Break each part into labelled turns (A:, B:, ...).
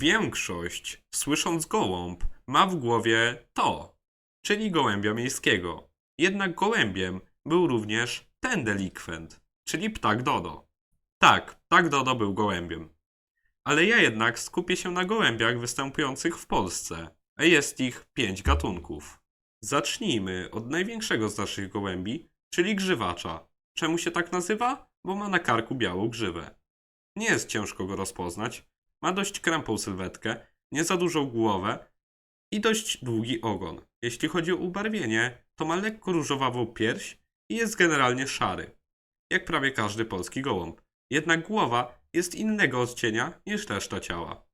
A: Większość, słysząc gołąb, ma w głowie to, czyli gołębia miejskiego. Jednak gołębiem był również ten delikwent, czyli ptak Dodo. Tak, ptak Dodo był gołębiem. Ale ja jednak skupię się na gołębiach występujących w Polsce, a jest ich pięć gatunków. Zacznijmy od największego z naszych gołębi, czyli grzywacza. Czemu się tak nazywa? Bo ma na karku białą grzywę. Nie jest ciężko go rozpoznać. Ma dość krępą sylwetkę, nie za dużą głowę i dość długi ogon. Jeśli chodzi o ubarwienie, to ma lekko różowawą pierś i jest generalnie szary. Jak prawie każdy polski gołąb. Jednak głowa jest innego odcienia niż reszta ciała.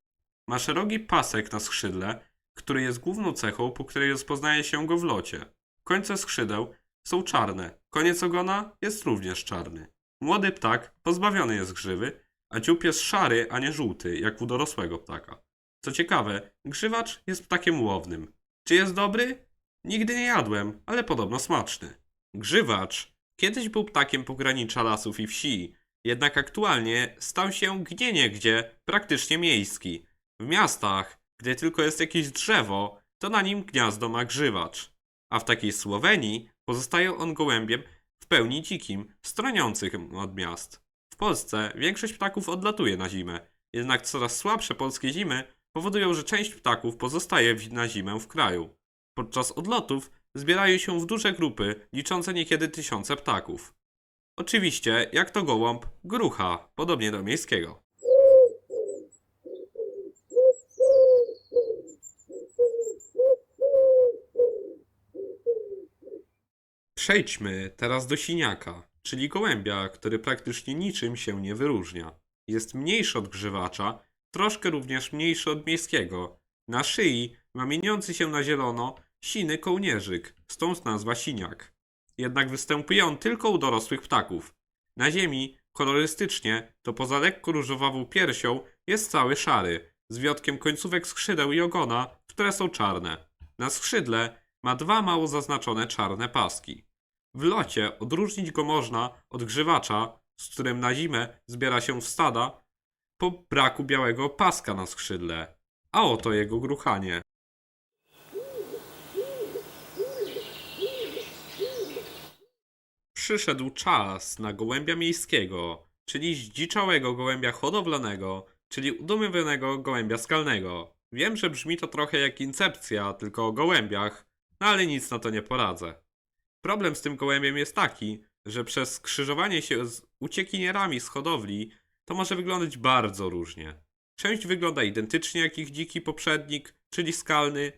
A: Ma szeroki pasek na skrzydle, który jest główną cechą, po której rozpoznaje się go w locie. Końce skrzydeł są czarne, koniec ogona jest również czarny. Młody ptak pozbawiony jest grzywy, a dziób jest szary, a nie żółty, jak u dorosłego ptaka. Co ciekawe, grzywacz jest ptakiem łownym. Czy jest dobry? Nigdy nie jadłem, ale podobno smaczny. Grzywacz kiedyś był ptakiem pogranicza lasów i wsi, jednak aktualnie stał się gdzieniegdzie praktycznie miejski. W miastach, gdzie tylko jest jakieś drzewo, to na nim gniazdo ma grzywacz. A w takiej Słowenii pozostaje on gołębiem w pełni dzikim, stroniącym od miast. W Polsce większość ptaków odlatuje na zimę, jednak coraz słabsze polskie zimy powodują, że część ptaków pozostaje na zimę w kraju. Podczas odlotów zbierają się w duże grupy, liczące niekiedy tysiące ptaków. Oczywiście, jak to gołąb, grucha, podobnie do miejskiego. Przejdźmy teraz do siniaka, czyli gołębia, który praktycznie niczym się nie wyróżnia. Jest mniejszy od grzywacza, troszkę również mniejszy od miejskiego. Na szyi ma mieniący się na zielono siny kołnierzyk, stąd nazwa siniak. Jednak występuje on tylko u dorosłych ptaków. Na ziemi, kolorystycznie, to poza lekko różowawą piersią jest cały szary, z wiotkiem końcówek skrzydeł i ogona, które są czarne. Na skrzydle ma dwa mało zaznaczone czarne paski. W locie odróżnić go można od grzywacza, z którym na zimę zbiera się w stada, po braku białego paska na skrzydle. A oto jego gruchanie. Przyszedł czas na gołębia miejskiego, czyli zdziczałego gołębia hodowlanego, czyli udomowionego gołębia skalnego. Wiem, że brzmi to trochę jak incepcja, tylko o gołębiach, no ale nic na to nie poradzę. Problem z tym gołębiem jest taki, że przez skrzyżowanie się z uciekinierami z hodowli to może wyglądać bardzo różnie. Część wygląda identycznie jak ich dziki poprzednik, czyli skalny,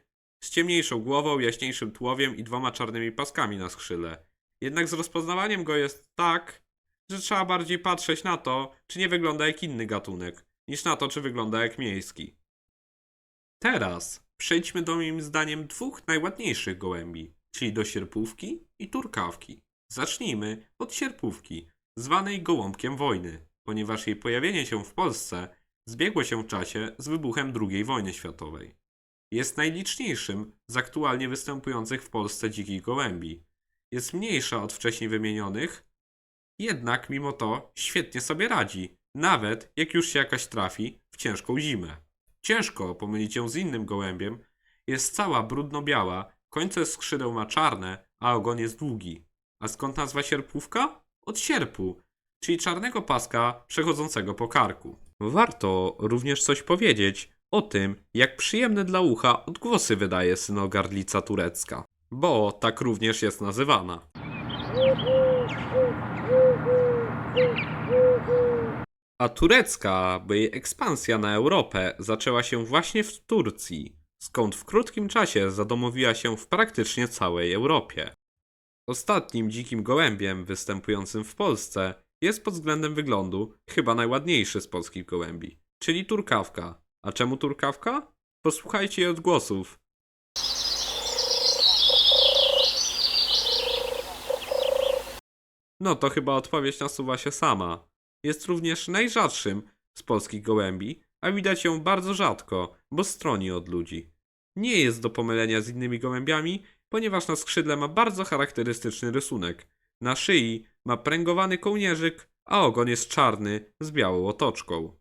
A: z ciemniejszą głową, jaśniejszym tułowiem i dwoma czarnymi paskami na skrzyle. Jednak z rozpoznawaniem go jest tak, że trzeba bardziej patrzeć na to, czy nie wygląda jak inny gatunek, niż na to, czy wygląda jak miejski. Teraz przejdźmy do moim zdaniem dwóch najładniejszych gołębi, czyli do sierpówki i turkawki. Zacznijmy od sierpówki, zwanej gołąbkiem wojny, ponieważ jej pojawienie się w Polsce zbiegło się w czasie z wybuchem II wojny światowej. Jest najliczniejszym z aktualnie występujących w Polsce dzikich gołębi. Jest mniejsza od wcześniej wymienionych, jednak mimo to świetnie sobie radzi, nawet jak już się jakaś trafi w ciężką zimę. Ciężko pomylić ją z innym gołębiem, jest cała brudno-biała, końce skrzydeł ma czarne, a ogon jest długi. A skąd nazwa sierpówka? Od sierpu, czyli czarnego paska przechodzącego po karku. Warto również coś powiedzieć o tym, jak przyjemne dla ucha odgłosy wydaje synogardlica turecka, bo tak również jest nazywana. A turecka, bo jej ekspansja na Europę zaczęła się właśnie w Turcji, skąd w krótkim czasie zadomowiła się w praktycznie całej Europie. Ostatnim dzikim gołębiem występującym w Polsce jest pod względem wyglądu chyba najładniejszy z polskich gołębi, czyli turkawka. A czemu turkawka? Posłuchajcie jej odgłosów. No to chyba odpowiedź nasuwa się sama. Jest również najrzadszym z polskich gołębi, a widać ją bardzo rzadko, bo stroni od ludzi. Nie jest do pomylenia z innymi gołębiami, ponieważ na skrzydle ma bardzo charakterystyczny rysunek. Na szyi ma pręgowany kołnierzyk, a ogon jest czarny z białą otoczką.